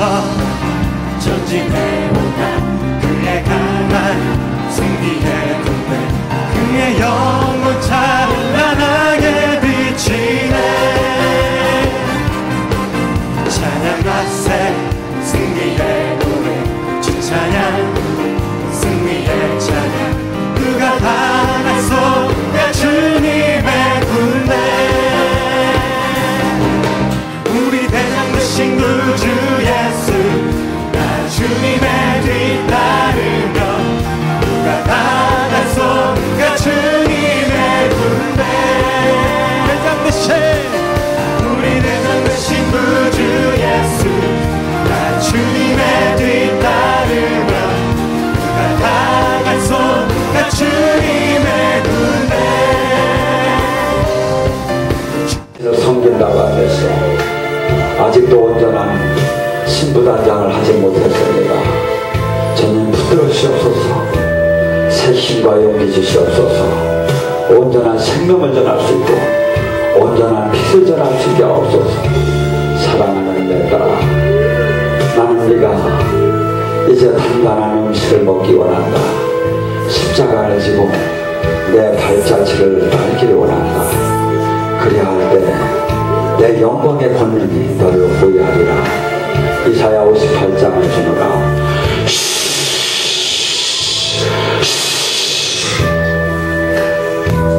앞서 전진해오나 그의 강한 승리의 군대 그의 찬 me man. 신부단장을 하지 못했습니다. 저는 붙들으시옵소서. 새 힘과 용기 주시옵소서. 온전한 생명을 전할 수 있고 온전한 빛을 전할 수 있게 하옵소서. 사랑하는 내 딸아 나는 네가 이제 단단한 음식을 먹기 원한다. 십자가를 지고 내 발자취를 밟기를 원한다. 그래야 할때내 영광의 권능이 너를 보이하리라 이사야 58장을 주노라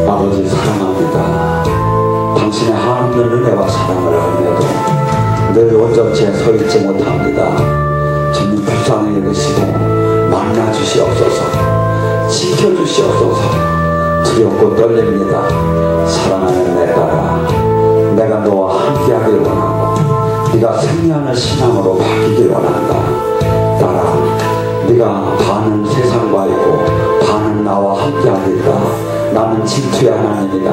아버지 사랑합니다. 당신의 하나님 은혜와 사랑을 알며도 늘 온전치에 서 있지 못합니다. 주님 불쌍히 여기시고 만나 주시옵소서 지켜주시옵소서 두렵고 떨립니다 생명하는 신앙으로 바뀌길 원한다. 딸아 네가 반은 세상과 있고 반은 나와 함께하겠다 나는 진투의 하나님이다.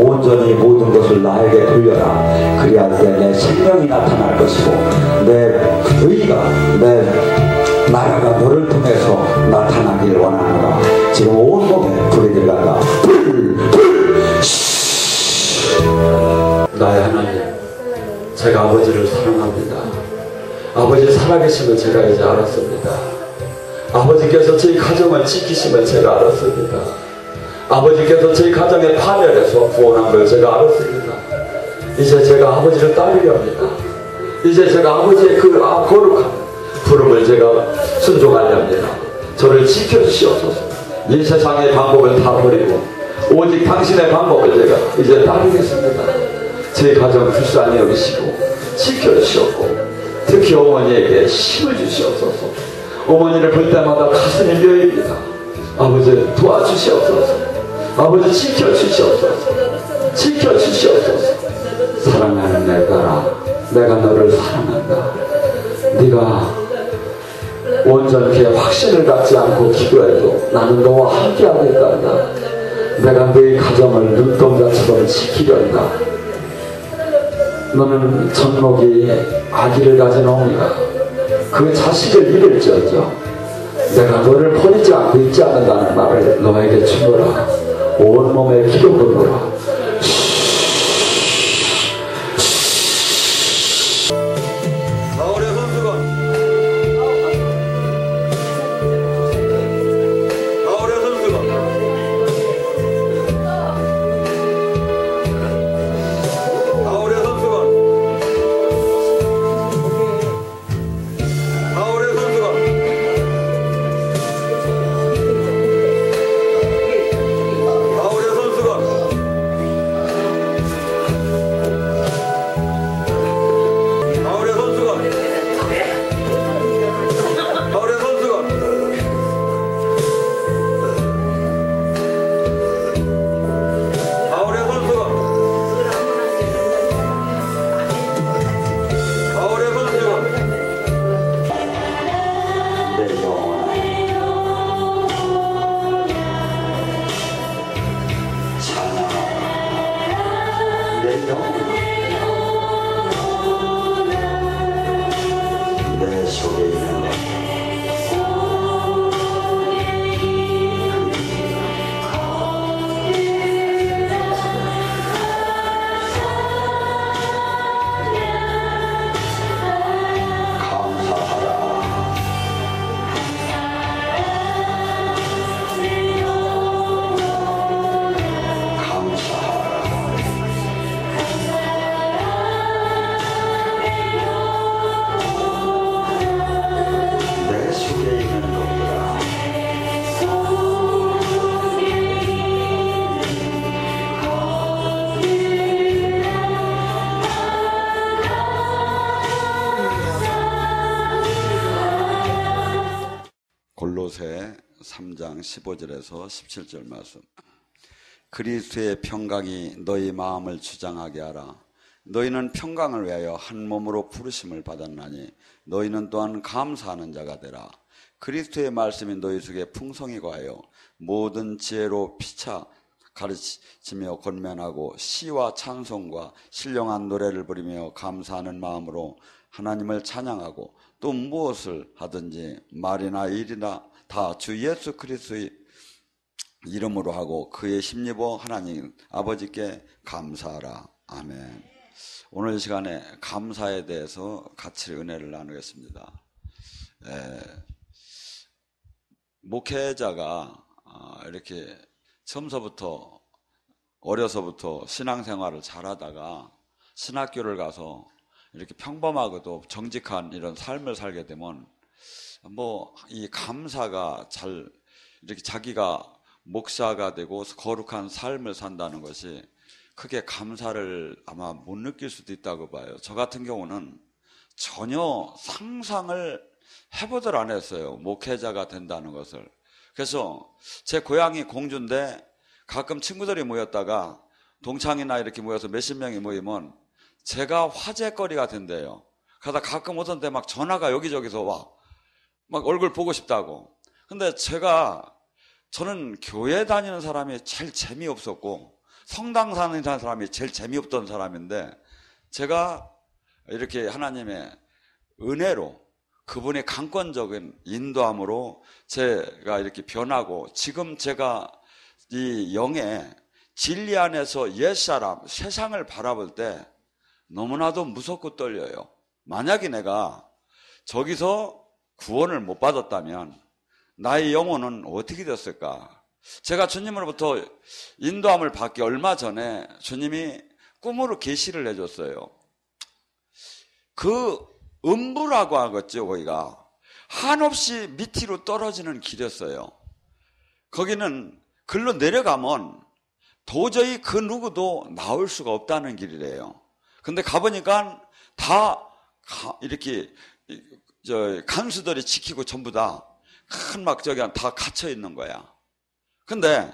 온전히 모든 것을 나에게 돌려라. 그리할 때 내 생명이 나타날 것이고 내 의가 내 나라가 너를 통해서 나타나길 원하노라. 지금 온몸에 불이 들어간다. 불! 불! 나의 하나님 제가 아버지를 사랑합니다 아버지 살아계심을 제가 이제 알았습니다. 아버지께서 저희 가정을 지키심을 제가 알았습니다. 아버지께서 저희 가정의 파멸에서 구원한 걸 제가 알았습니다. 이제 제가 아버지를 따르려 합니다. 이제 제가 아버지의 그 아, 거룩한 부름을 제가 순종하려 합니다. 저를 지켜주시옵소서. 이 세상의 방법을 다 버리고 오직 당신의 방법을 제가 이제 따르겠습니다. 제 가정 불쌍히 여기시고 지켜주시옵고 특히 어머니에게 힘을 주시옵소서. 어머니를 볼 때마다 가슴이 묘입니다 아버지 도와주시옵소서. 아버지 지켜주시옵소서. 지켜주시옵소서. 사랑하는 내 딸아 내가 너를 사랑한다. 네가 온전케 확신을 갖지 않고 기도해도 나는 너와 함께 하겠단다. 내가 너의 가정을 눈동자처럼 지키련다 너는 전목이 아기를 가진 어머니가 그 자식을 잃을지어져. 내가 너를 버리지 않고 있지 않는다는 말을 너에게 주노라. 온몸에 기록을 놓라 3장 15절에서 17절 말씀. 그리스도의 평강이 너희 마음을 주장하게 하라. 너희는 평강을 위하여 한 몸으로 부르심을 받았나니 너희는 또한 감사하는 자가 되라. 그리스도의 말씀이 너희 속에 풍성히 거하여 모든 지혜로 피차 가르치며 권면하고 시와 찬송과 신령한 노래를 부리며 감사하는 마음으로 하나님을 찬양하고 또 무엇을 하든지 말이나 일이나 다 주 예수 그리스도의 이름으로 하고 그의 심리보 하나님 아버지께 감사하라. 아멘. 오늘 시간에 감사에 대해서 같이 은혜를 나누겠습니다. 에, 목회자가 아, 이렇게 처음서부터 어려서부터 신앙생활을 잘하다가 신학교를 가서 이렇게 평범하고도 정직한 이런 삶을 살게 되면 뭐 이 감사가 잘 이렇게 자기가 목사가 되고 거룩한 삶을 산다는 것이 크게 감사를 아마 못 느낄 수도 있다고 봐요. 저 같은 경우는 전혀 상상을 해보들 안 했어요. 목회자가 된다는 것을. 그래서 제 고향이 공주인데 가끔 친구들이 모였다가 동창이나 이렇게 모여서 몇십 명이 모이면 제가 화제거리가 된대요. 그러다 가끔 어떤 때 막 전화가 여기저기서 와. 막 얼굴 보고 싶다고. 근데 제가 저는 교회 다니는 사람이 제일 재미없었고 성당 사는 사람이 제일 재미없던 사람인데 제가 이렇게 하나님의 은혜로 그분의 강권적인 인도함으로 제가 이렇게 변하고 지금 제가 이 영의 진리 안에서 옛사람, 세상을 바라볼 때 너무나도 무섭고 떨려요. 만약에 내가 저기서 구원을 못 받았다면 나의 영혼은 어떻게 됐을까? 제가 주님으로부터 인도함을 받기 얼마 전에 주님이 꿈으로 계시를 해줬어요. 그 음부라고 하겠죠, 거기가. 한없이 밑으로 떨어지는 길이었어요. 거기는 글로 내려가면 도저히 그 누구도 나올 수가 없다는 길이래요. 근데 가보니까 다 이렇게 저 간수들이 지키고 전부 다 큰 막 저기 다 갇혀 있는 거야. 근데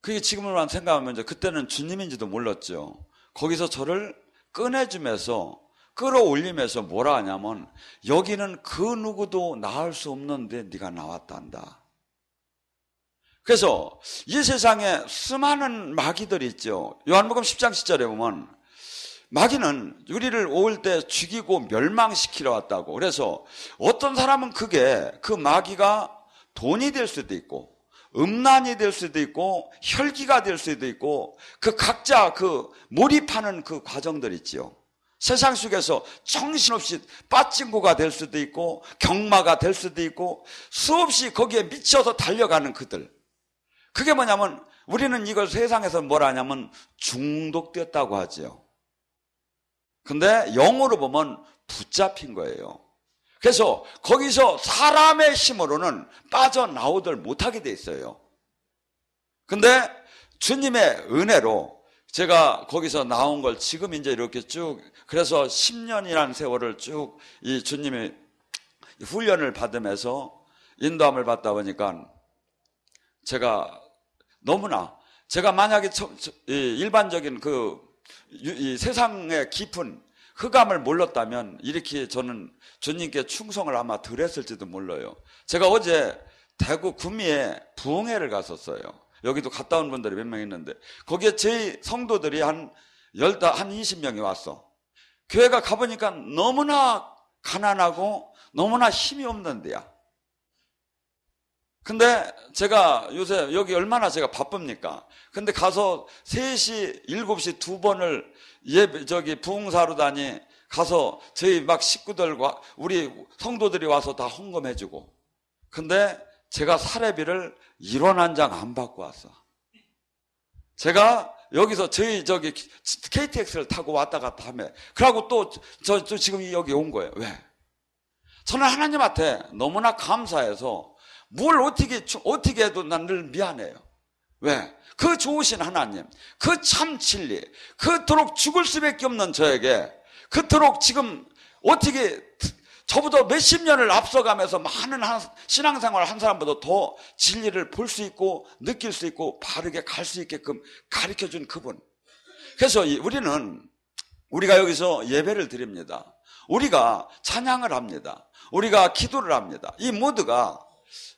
그게 지금으로만 생각하면 이제 그때는 주님인지도 몰랐죠. 거기서 저를 꺼내주면서 끌어올리면서 뭐라 하냐면 여기는 그 누구도 나을 수 없는데 네가 나왔단다. 그래서 이 세상에 수많은 마귀들이 있죠. 요한복음 10장 10절에 보면 마귀는 우리를 올때 죽이고 멸망시키러 왔다고. 그래서 어떤 사람은 그게 그 마귀가 돈이 될 수도 있고 음란이 될 수도 있고 혈기가 될 수도 있고 그 각자 그 몰입하는 그 과정들 있지요. 세상 속에서 정신없이 빠진고가 될 수도 있고 경마가 될 수도 있고 수없이 거기에 미쳐서 달려가는 그들. 그게 뭐냐면 우리는 이걸 세상에서 뭐라 하냐면 중독되었다고 하죠. 근데 영어로 보면 붙잡힌 거예요. 그래서 거기서 사람의 힘으로는 빠져나오들 못하게 돼 있어요. 근데 주님의 은혜로 제가 거기서 나온 걸 지금 이제 이렇게 쭉 그래서 10년이라는 세월을 쭉 이 주님의 훈련을 받으면서 인도함을 받다 보니까 제가 너무나 제가 만약에 일반적인 그 세상의 깊은 흑암을 몰랐다면 이렇게 저는 주님께 충성을 아마 덜 했을지도 몰라요. 제가 어제 대구 구미에 부흥회를 갔었어요. 여기도 갔다 온 분들이 몇 명 있는데 거기에 제 성도들이 한 열다 한 20명이 왔어. 교회가 가보니까 너무나 가난하고 너무나 힘이 없는 데야. 근데 제가 요새 여기 얼마나 제가 바쁩니까? 근데 가서 3시, 7시 두 번을 예, 저기 부흥사로다니 가서 저희 막 식구들과 우리 성도들이 와서 다 헌금해주고. 근데 제가 사례비를 1원 한 장 안 받고 왔어. 제가 여기서 저희 저기 KTX를 타고 왔다 갔다 하며 그러고 또저 지금 여기 온 거예요. 왜? 저는 하나님한테 너무나 감사해서 뭘 어떻게, 어떻게 해도 난 늘 미안해요. 왜? 그 좋으신 하나님, 그 참 진리, 그토록 죽을 수밖에 없는 저에게, 그토록 지금 어떻게 저보다 몇십 년을 앞서가면서 많은 한- 신앙생활을 한 사람보다 더 진리를 볼 수 있고 느낄 수 있고 바르게 갈 수 있게끔 가르쳐 준 그분. 그래서 이- 우리는 우리가 여기서 예배를 드립니다. 우리가 찬양을 합니다. 우리가 기도를 합니다. 이 모두가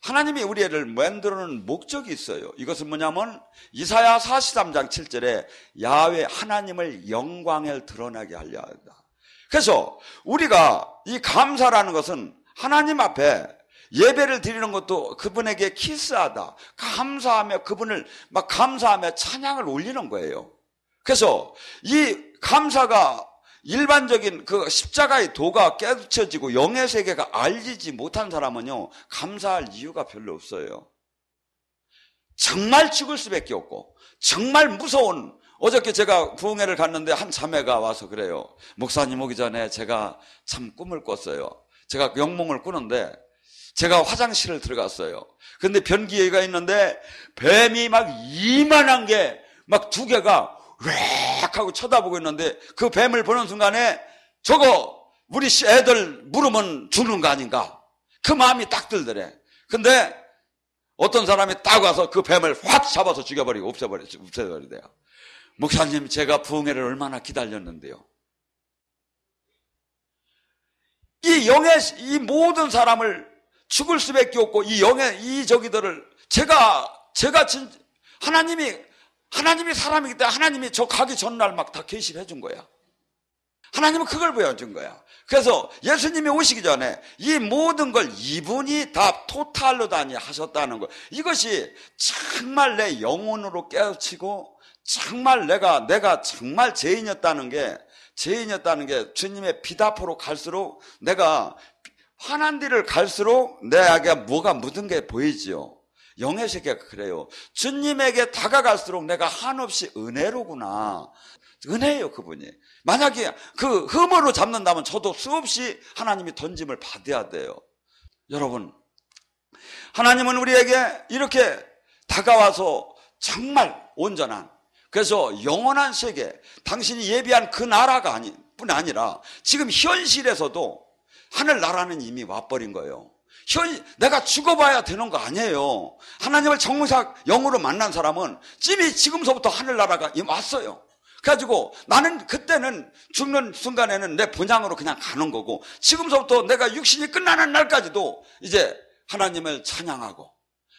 하나님이 우리를 만들어놓은 목적이 있어요. 이것은 뭐냐면 이사야 43장 7절에 야외 하나님을 영광을 드러나게 하려 한다. 그래서 우리가 이 감사라는 것은 하나님 앞에 예배를 드리는 것도 그분에게 키스하다. 감사하며 그분을 막 감사하며 찬양을 올리는 거예요. 그래서 이 감사가 일반적인 그 십자가의 도가 깨우쳐지고 영의 세계가 알리지 못한 사람은요, 감사할 이유가 별로 없어요. 정말 죽을 수밖에 없고, 정말 무서운, 어저께 제가 부흥회를 갔는데 한 자매가 와서 그래요. 목사님 오기 전에 제가 참 꿈을 꿨어요. 제가 영몽을 꾸는데, 제가 화장실을 들어갔어요. 근데 변기가 있는데, 뱀이 막 이만한 게, 막 두 개가 렉 하고 쳐다보고 있는데 그 뱀을 보는 순간에 저거 우리 씨 애들 물으면 죽는 거 아닌가? 그 마음이 딱 들더래. 근데 어떤 사람이 딱 와서 그 뱀을 확 잡아서 죽여버리고 없애버려, 없애버리대요. 목사님 제가 부흥회를 얼마나 기다렸는데요. 이 영의 이 모든 사람을 죽을 수밖에 없고 이 영의 이 저기들을 제가 제가 진 하나님이 하나님이 사람이기 때문에 하나님이 저 가기 전날 막 다 계시를 해준 거야. 하나님은 그걸 보여준 거야. 그래서 예수님이 오시기 전에 이 모든 걸 이분이 다 토탈로 다니 하셨다는 거. 이것이 정말 내 영혼으로 깨우치고 정말 내가 내가 정말 죄인이었다는 게 죄인이었다는 게 주님의 빛 앞으로 갈수록 내가 환한 뒤를 갈수록 내에게 뭐가 묻은 게 보이지요. 영의 세계가 그래요. 주님에게 다가갈수록 내가 한없이 은혜로구나. 은혜예요, 그분이. 만약에 그 흠으로 잡는다면 저도 수없이 하나님이 던짐을 받아야 돼요. 여러분, 하나님은 우리에게 이렇게 다가와서 정말 온전한, 그래서 영원한 세계, 당신이 예비한 그 나라가 아니, 뿐 아니라 지금 현실에서도 하늘나라는 이미 와버린 거예요. 현, 내가 죽어봐야 되는 거 아니에요. 하나님을 정무사 영으로 만난 사람은 이미 지금서부터 하늘나라가 왔어요. 그래가지고 나는 그때는 죽는 순간에는 내 본향으로 그냥 가는 거고 지금서부터 내가 육신이 끝나는 날까지도 이제 하나님을 찬양하고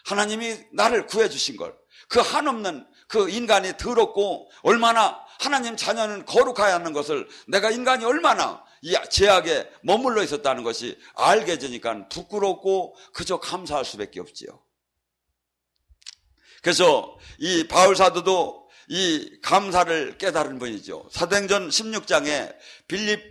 하나님이 나를 구해주신 걸 그 한없는 그 인간이 더럽고 얼마나 하나님 자녀는 거룩해야 하는 것을 내가 인간이 얼마나 이 제약에 머물러 있었다는 것이 알게 되니까 부끄럽고 그저 감사할 수밖에 없지요. 그래서 이 바울 사도도 이 감사를 깨달은 분이죠. 사도행전 16장에 빌립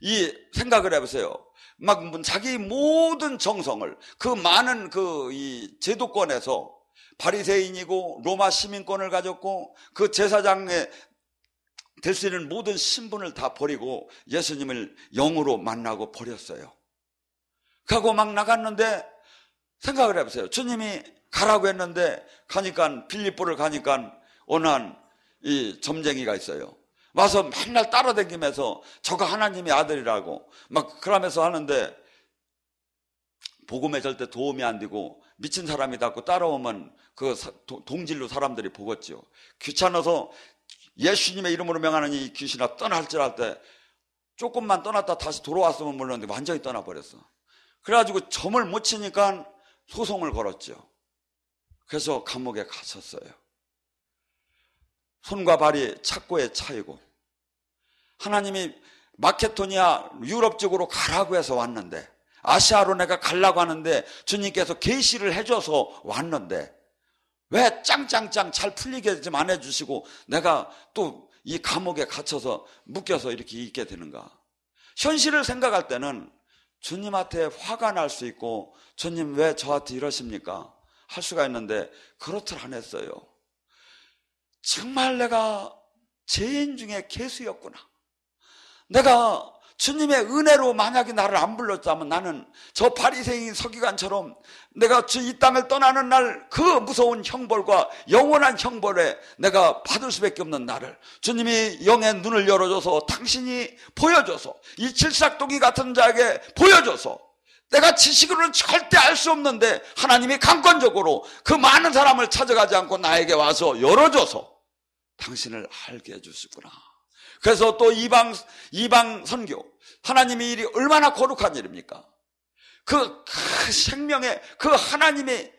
이 생각을 해보세요. 막 자기 모든 정성을 그 많은 그 이 제도권에서 바리새인이고 로마 시민권을 가졌고 그 제사장에 될 수 있는 모든 신분을 다 버리고 예수님을 영으로 만나고 버렸어요. 가고 막 나갔는데 생각을 해보세요. 주님이 가라고 했는데 가니까 빌립보를 가니까 어느 한이 점쟁이가 있어요. 와서 맨날 따라다니면서 저가 하나님의 아들이라고 막 그러면서 하는데 복음에 절대 도움이 안 되고 미친 사람이다고 따라오면 그 동질로 사람들이 보겠죠. 귀찮아서 예수님의 이름으로 명하는 이 귀신아 떠날 줄알때 조금만 떠났다 다시 돌아왔으면 몰랐는데 완전히 떠나버렸어. 그래가지고 점을 못 치니까 소송을 걸었죠. 그래서 감옥에 갇혔어요. 손과 발이 착고에 차이고 하나님이 마케토니아 유럽 쪽으로 가라고 해서 왔는데 아시아로 내가 가려고 하는데 주님께서 계시를 해줘서 왔는데 왜 짱짱짱 잘 풀리게 좀 안 해주시고 내가 또 이 감옥에 갇혀서 묶여서 이렇게 있게 되는가? 현실을 생각할 때는 주님한테 화가 날 수 있고 주님 왜 저한테 이러십니까? 할 수가 있는데 그렇들 안 했어요. 정말 내가 죄인 중에 개수였구나. 내가 주님의 은혜로 만약에 나를 안 불렀다면 나는 저 바리새인 서기관처럼 내가 주 이 땅을 떠나는 날 그 무서운 형벌과 영원한 형벌에 내가 받을 수밖에 없는 나를 주님이 영의 눈을 열어줘서 당신이 보여줘서 이 칠삭동이 같은 자에게 보여줘서 내가 지식으로는 절대 알 수 없는데 하나님이 강권적으로 그 많은 사람을 찾아가지 않고 나에게 와서 열어줘서 당신을 알게 해주시구나. 그래서 또 이방, 이방 선교. 하나님의 일이 얼마나 거룩한 일입니까? 그, 그 생명의 그 하나님의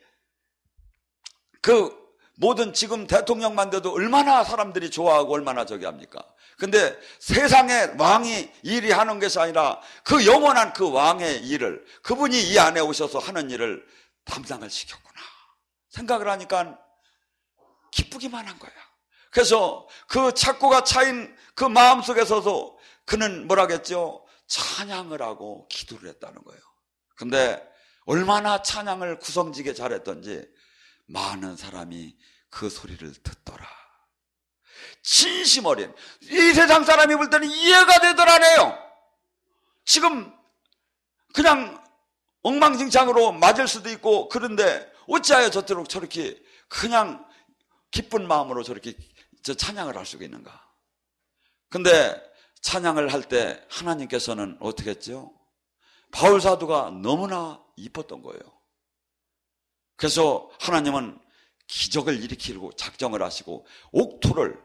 그 모든 지금 대통령만 돼도 얼마나 사람들이 좋아하고 얼마나 저기 합니까? 근데 세상의 왕이 일이 하는 것이 아니라 그 영원한 그 왕의 일을 그분이 이 안에 오셔서 하는 일을 담당을 시켰구나. 생각을 하니까 기쁘기만 한 거야. 그래서 그 착고가 차인 그 마음 속에서도 그는 뭐라겠죠? 찬양을 하고 기도를 했다는 거예요. 근데 얼마나 찬양을 구성지게 잘했던지 많은 사람이 그 소리를 듣더라. 진심 어린 이 세상 사람이 볼 때는 이해가 되더라네요. 지금 그냥 엉망진창으로 맞을 수도 있고 그런데 어찌하여 저토록 저렇게 그냥 기쁜 마음으로 저렇게 저 찬양을 할 수가 있는가? 근데 찬양을 할 때 하나님께서는 어떻게 했죠? 바울 사도가 너무나 이뻤던 거예요. 그래서 하나님은 기적을 일으키고 작정을 하시고 옥토를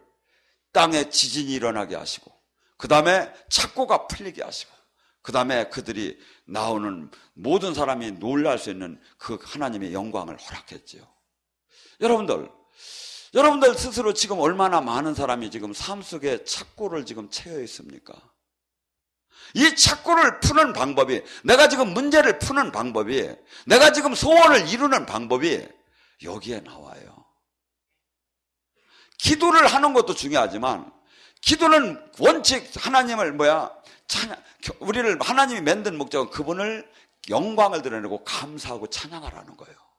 땅에 지진이 일어나게 하시고 그 다음에 착고가 풀리게 하시고 그 다음에 그들이 나오는 모든 사람이 놀랄 수 있는 그 하나님의 영광을 허락했지요. 여러분들, 여러분들 스스로 지금 얼마나 많은 사람이 지금 삶 속에 착고를 지금 채워 있습니까? 이 착고를 푸는 방법이, 내가 지금 문제를 푸는 방법이, 내가 지금 소원을 이루는 방법이 여기에 나와요. 기도를 하는 것도 중요하지만, 기도는 원칙 하나님을 뭐야? 찬양, 우리를 하나님이 만든 목적은 그분을 영광을 드러내고 감사하고 찬양하라는 거예요.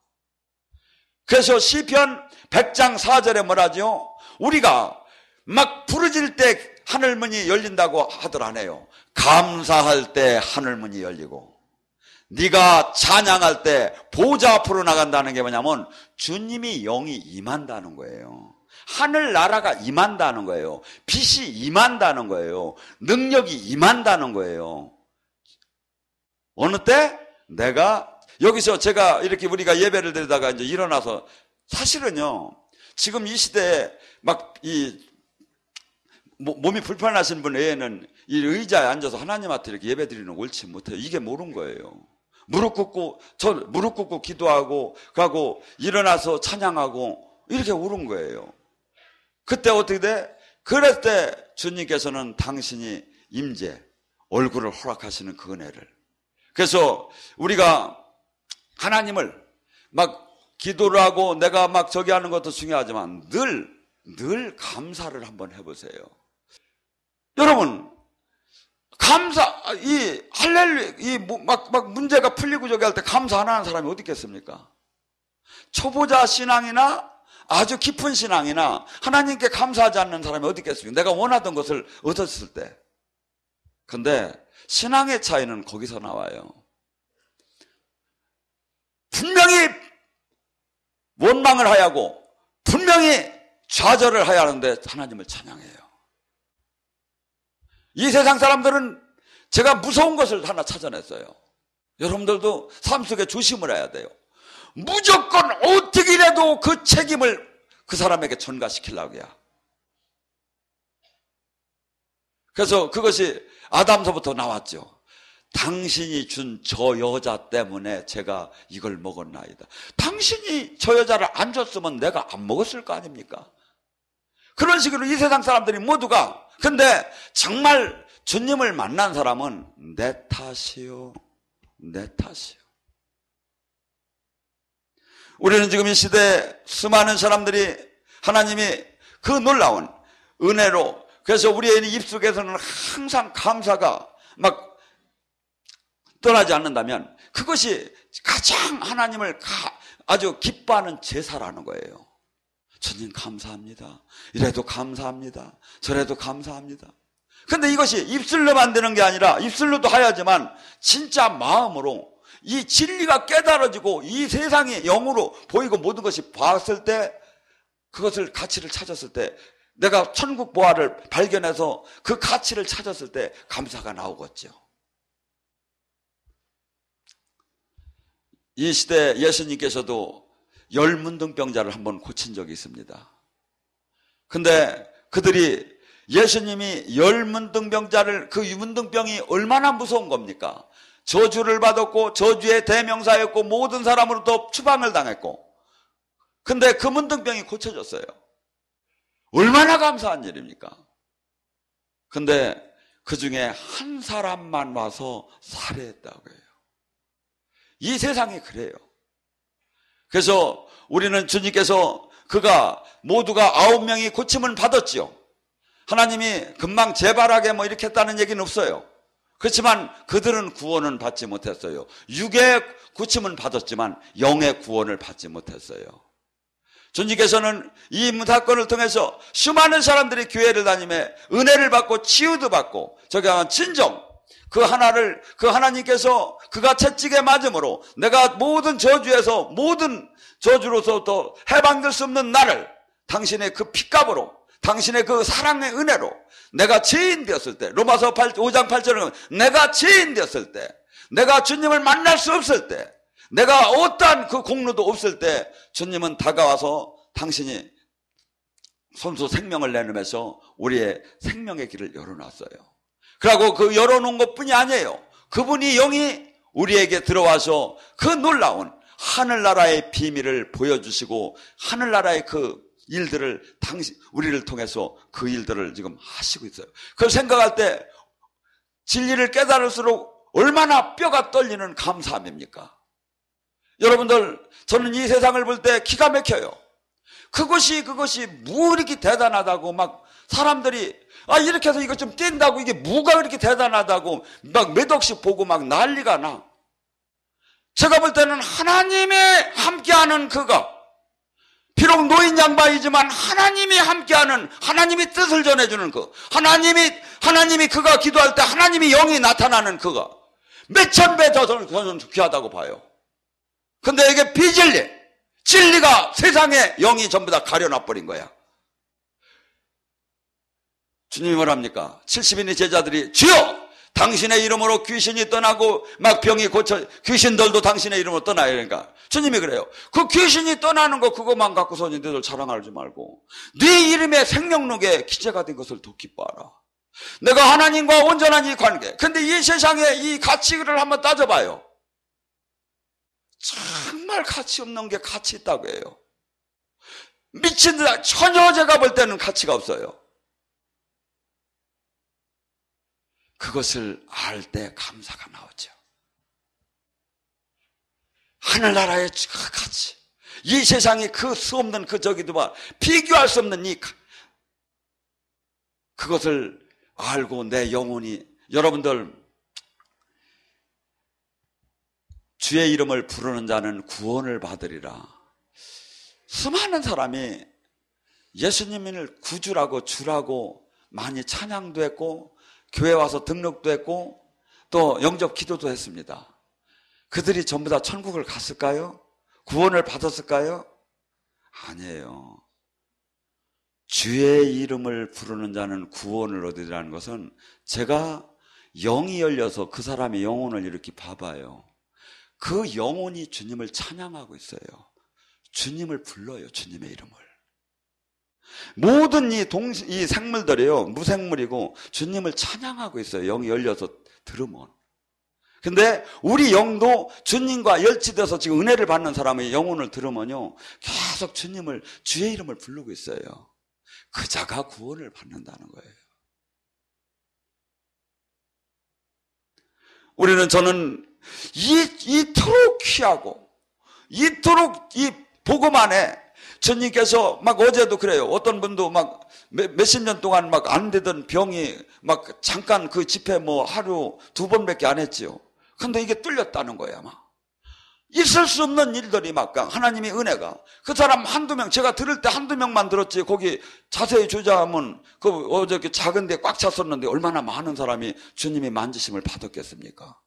그래서 시편 100장 4절에 뭐라죠? 우리가 막 부르질 때 하늘문이 열린다고 하들 하네요. 감사할 때 하늘문이 열리고 네가 찬양할 때 보좌 앞으로 나간다는 게 뭐냐면 주님이 영이 임한다는 거예요. 하늘 나라가 임한다는 거예요. 빛이 임한다는 거예요. 능력이 임한다는 거예요. 어느 때 내가 여기서 제가 이렇게 우리가 예배를 드리다가 이제 일어나서 사실은요. 지금 이 시대에 막 이 몸이 불편하신 분 외에는 이 의자에 앉아서 하나님한테 이렇게 예배 드리는 옳지 못해요. 이게 모른 거예요. 무릎 꿇고 저 무릎 꿇고 기도하고 가고 일어나서 찬양하고 이렇게 울은 거예요. 그때 어떻게 돼? 그럴 때 주님께서는 당신이 임재, 얼굴을 허락하시는 그 은혜를. 그래서 우리가 하나님을 막 기도를 하고 내가 막 저기 하는 것도 중요하지만 늘, 늘 감사를 한번 해보세요. 여러분, 감사, 이 할렐루, 이막 막 문제가 풀리고 저기 할 때 감사 안 하는 사람이 어디 있겠습니까? 초보자 신앙이나 아주 깊은 신앙이나 하나님께 감사하지 않는 사람이 어디 있겠습니까? 내가 원하던 것을 얻었을 때. 근데 신앙의 차이는 거기서 나와요. 분명히 원망을 하야고 분명히 좌절을 하야 하는데 하나님을 찬양해요. 이 세상 사람들은 제가 무서운 것을 하나 찾아냈어요. 여러분들도 삶 속에 조심을 해야 돼요. 무조건 어떻게라도 그 책임을 그 사람에게 전가시키려고 해요. 그래서 그것이 아담서부터 나왔죠. 당신이 준 저 여자 때문에 제가 이걸 먹었나이다. 당신이 저 여자를 안 줬으면 내가 안 먹었을 거 아닙니까? 그런 식으로 이 세상 사람들이 모두가 근데 정말 주님을 만난 사람은 내 탓이요. 내 탓이요. 우리는 지금 이 시대에 수많은 사람들이 하나님이 그 놀라운 은혜로 그래서 우리의 입속에서는 항상 감사가 막 떠나지 않는다면 그것이 가장 하나님을 아주 기뻐하는 제사라는 거예요. 주님 감사합니다. 이래도 감사합니다. 저래도 감사합니다. 근데 이것이 입술로만 되는 게 아니라 입술로도 하야지만 진짜 마음으로 이 진리가 깨달아지고 이 세상이 영으로 보이고 모든 것이 봤을 때 그것을 가치를 찾았을 때 내가 천국 보화를 발견해서 그 가치를 찾았을 때 감사가 나오겠죠. 이 시대 예수님께서도 열문둥병자를 한번 고친 적이 있습니다. 근데 그들이 예수님이 열문둥병자를 그 문둥병이 얼마나 무서운 겁니까? 저주를 받았고 저주의 대명사였고 모든 사람으로부터 추방을 당했고 근데 그 문둥병이 고쳐졌어요. 얼마나 감사한 일입니까? 근데 그 중에 한 사람만 와서 살해했다고 해요. 이 세상이 그래요. 그래서 우리는 주님께서 그가 모두가 아홉 명이 고침을 받았지요. 하나님이 금방 재발하게 뭐 이렇게 했다는 얘기는 없어요. 그렇지만 그들은 구원은 받지 못했어요. 육의 고침은 받았지만 영의 구원을 받지 못했어요. 주님께서는 이 사건을 통해서 수많은 사람들이 교회를 다니며 은혜를 받고 치유도 받고 저기 한 진정 그 하나를 그 하나님께서 그가 채찍에 맞음으로 내가 모든 저주에서 모든 저주로서도 해방될 수 없는 나를 당신의 그 핏값으로 당신의 그 사랑의 은혜로 내가 죄인 되었을 때 로마서 8, 5장 8절은 내가 죄인 되었을 때 내가 주님을 만날 수 없을 때 내가 어떠한 그 공로도 없을 때 주님은 다가와서 당신이 손수 생명을 내놓으면서 우리의 생명의 길을 열어놨어요. 그리고 그 열어놓은 것 뿐이 아니에요. 그분이 영이 우리에게 들어와서 그 놀라운 하늘나라의 비밀을 보여주시고 하늘나라의 그 일들을 당신 우리를 통해서 그 일들을 지금 하시고 있어요. 그걸 생각할 때 진리를 깨달을수록 얼마나 뼈가 떨리는 감사함입니까? 여러분들 저는 이 세상을 볼 때 기가 막혀요. 그것이 그것이 뭐 이렇게 대단하다고 막 사람들이 아 이렇게 해서 이거 좀 뛴다고 이게 뭐가 그렇게 대단하다고 막 몇 억씩 보고 막 난리가 나. 제가 볼 때는 하나님의 함께하는 그가 비록 노인 양반이지만 하나님이 함께하는 하나님이 뜻을 전해주는 그 하나님이 하나님이 그가 기도할 때 하나님이 영이 나타나는 그가 몇 천 배 더 저는 귀하다고 봐요. 근데 이게 비진리 진리가 세상에 영이 전부 다 가려놔 버린 거야. 주님이 뭐랍니까? 70인의 제자들이 주여! 당신의 이름으로 귀신이 떠나고 막 병이 고쳐 귀신들도 당신의 이름으로 떠나요. 그러니까 주님이 그래요. 그 귀신이 떠나는 거 그것만 갖고서 너희들 자랑하지 말고 네 이름의 생명록에 기재가 된 것을 더 기뻐하라. 내가 하나님과 온전한 이 관계 근데 이 세상에 이 가치를 한번 따져봐요. 정말 가치 없는 게 가치 있다고 해요. 미친 듯 전혀 제가 볼 때는 가치가 없어요 그것을 알 때 감사가 나오죠. 하늘나라의 그 가치. 이 세상에 그 수 없는 그 저기도 봐. 비교할 수 없는 이 그것을 알고 내 영혼이 여러분들 주의 이름을 부르는 자는 구원을 받으리라. 수많은 사람이 예수님을 구주라고 주라고 많이 찬양도 했고 교회 와서 등록도 했고 또 영접 기도도 했습니다. 그들이 전부 다 천국을 갔을까요? 구원을 받았을까요? 아니에요. 주의 이름을 부르는 자는 구원을 얻으리라는 것은 제가 영이 열려서 그 사람의 영혼을 이렇게 봐봐요. 그 영혼이 주님을 찬양하고 있어요. 주님을 불러요. 주님의 이름을. 모든 이 동, 이 생물들이요, 무생물이고 주님을 찬양하고 있어요. 영이 열려서 들으면. 근데 우리 영도 주님과 열치돼서 지금 은혜를 받는 사람의 영혼을 들으면요, 계속 주님을, 주의 이름을 부르고 있어요. 그 자가 구원을 받는다는 거예요. 우리는 저는 이, 이토록 귀하고, 이토록 이 복음 안에 주님께서 막 어제도 그래요. 어떤 분도 막 몇십 년 동안 막 안 되던 병이 막 잠깐 그 집회 뭐 하루 두 번밖에 안 했지요. 근데 이게 뚫렸다는 거야, 막. 있을 수 없는 일들이 막 하나님의 은혜가 그 사람 한두 명 제가 들을 때 한두 명만 들었지 거기 자세히 조사하면 그 어저께 작은 데 꽉 찼었는데 얼마나 많은 사람이 주님의 만지심을 받았겠습니까?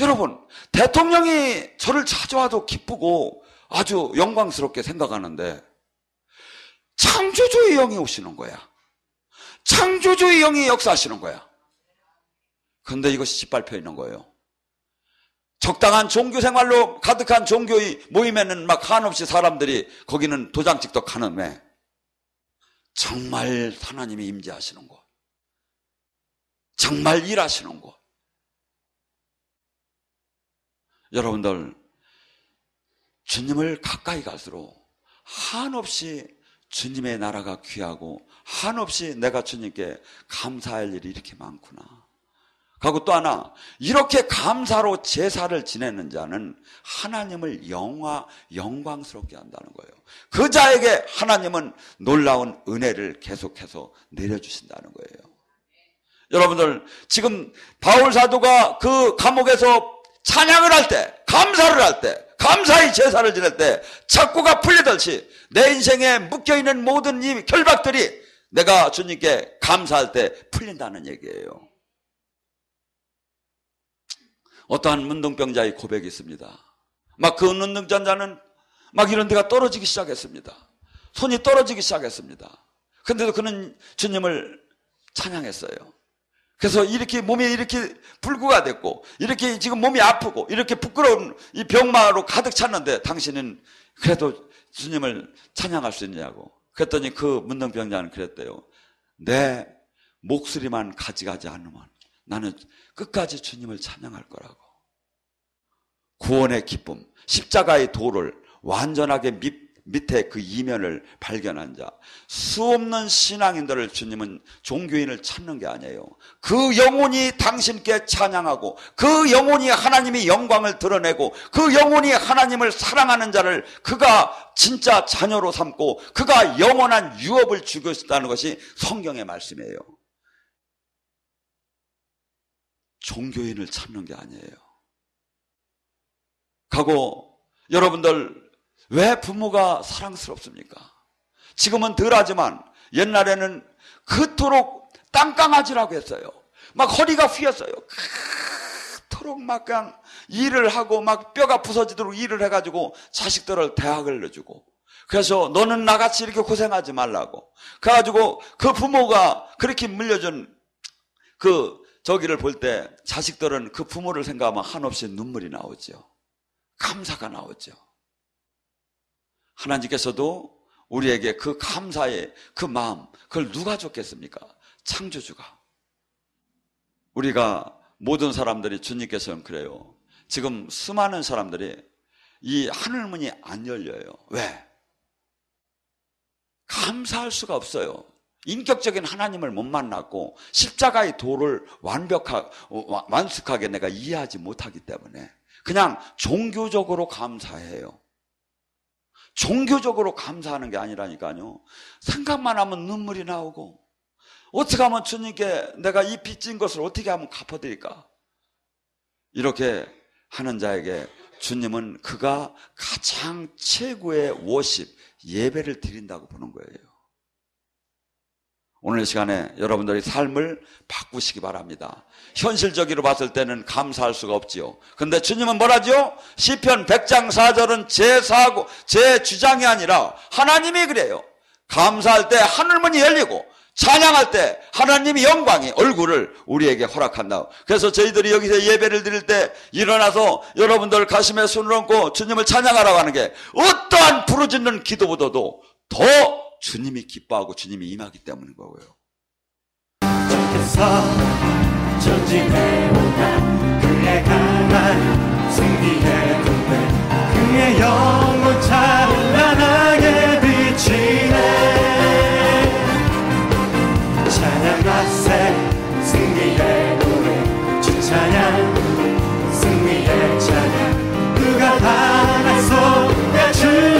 여러분 대통령이 저를 찾아와도 기쁘고 아주 영광스럽게 생각하는데 창조주의 영이 오시는 거야. 창조주의 영이 역사하시는 거야. 근데 이것이 짓밟혀 있는 거예요. 적당한 종교 생활로 가득한 종교의 모임에는 막 한없이 사람들이 거기는 도장 찍도 가는 왜? 정말 하나님이 임재하시는 곳. 정말 일하시는 곳. 여러분들, 주님을 가까이 갈수록 한없이 주님의 나라가 귀하고 한없이 내가 주님께 감사할 일이 이렇게 많구나. 하고 또 하나 이렇게 감사로 제사를 지내는 자는 하나님을 영화 영광스럽게 한다는 거예요. 그 자에게 하나님은 놀라운 은혜를 계속해서 내려주신다는 거예요. 여러분들 지금 바울 사도가 그 감옥에서 찬양을 할 때, 감사를 할 때, 감사의 제사를 지낼 때 착고가 풀리듯이 내 인생에 묶여 있는 모든 이 결박들이 내가 주님께 감사할 때 풀린다는 얘기예요. 어떠한 문둥병자의 고백이 있습니다. 막 그 문둥병자는 막 이런 데가 떨어지기 시작했습니다. 손이 떨어지기 시작했습니다. 근데도 그는 주님을 찬양했어요. 그래서 이렇게 몸이 이렇게 불구가 됐고, 이렇게 지금 몸이 아프고, 이렇게 부끄러운 이 병마로 가득 찼는데, 당신은 그래도 주님을 찬양할 수 있냐고. 그랬더니 그 문둥병자는 그랬대요. 내 목소리만 가져가지 않으면 나는 끝까지 주님을 찬양할 거라고. 구원의 기쁨, 십자가의 도를 완전하게 밑, 밑에 그 이면을 발견한 자, 수없는 신앙인들을 주님은 종교인을 찾는 게 아니에요. 그 영혼이 당신께 찬양하고, 그 영혼이 하나님의 영광을 드러내고, 그 영혼이 하나님을 사랑하는 자를 그가 진짜 자녀로 삼고, 그가 영원한 유업을 주고 있다는 것이 성경의 말씀이에요. 종교인을 찾는 게 아니에요. 가고 여러분들 왜 부모가 사랑스럽습니까? 지금은 덜 하지만 옛날에는 그토록 땅강아지라고 했어요. 막 허리가 휘었어요. 그토록 막 그냥 일을 하고 막 뼈가 부서지도록 일을 해가지고 자식들을 대학을 넣어주고 그래서 너는 나같이 이렇게 고생하지 말라고. 그래가지고 그 부모가 그렇게 물려준 그 저기를 볼 때 자식들은 그 부모를 생각하면 한없이 눈물이 나오죠. 감사가 나오죠. 하나님께서도 우리에게 그 감사의 그 마음, 그걸 누가 줬겠습니까? 창조주가. 우리가 모든 사람들이 주님께서는 그래요. 지금 수많은 사람들이 이 하늘문이 안 열려요. 왜? 감사할 수가 없어요. 인격적인 하나님을 못 만났고 십자가의 도를 완벽하 완숙하게 내가 이해하지 못하기 때문에 그냥 종교적으로 감사해요. 종교적으로 감사하는 게 아니라니까요. 생각만 하면 눈물이 나오고 어떻게 하면 주님께 내가 이 빚진 것을 어떻게 하면 갚아드릴까? 이렇게 하는 자에게 주님은 그가 가장 최고의 워십, 예배를 드린다고 보는 거예요. 오늘 시간에 여러분들의 삶을 바꾸시기 바랍니다. 현실적으로 봤을 때는 감사할 수가 없지요. 근데 주님은 뭐라죠? 시편 100장 4절은 제 사고, 제 주장이 아니라 하나님이 그래요. 감사할 때 하늘문이 열리고 찬양할 때 하나님의 영광이 얼굴을 우리에게 허락한다. 그래서 저희들이 여기서 예배를 드릴 때 일어나서 여러분들 가슴에 손을 얹고 주님을 찬양하라고 하는 게 어떠한 부르짖는 기도보다도 더 주님이 기뻐하고 주님이 임하기 때문인 거고요. 승리의 찬양 누가 다 날 속에 주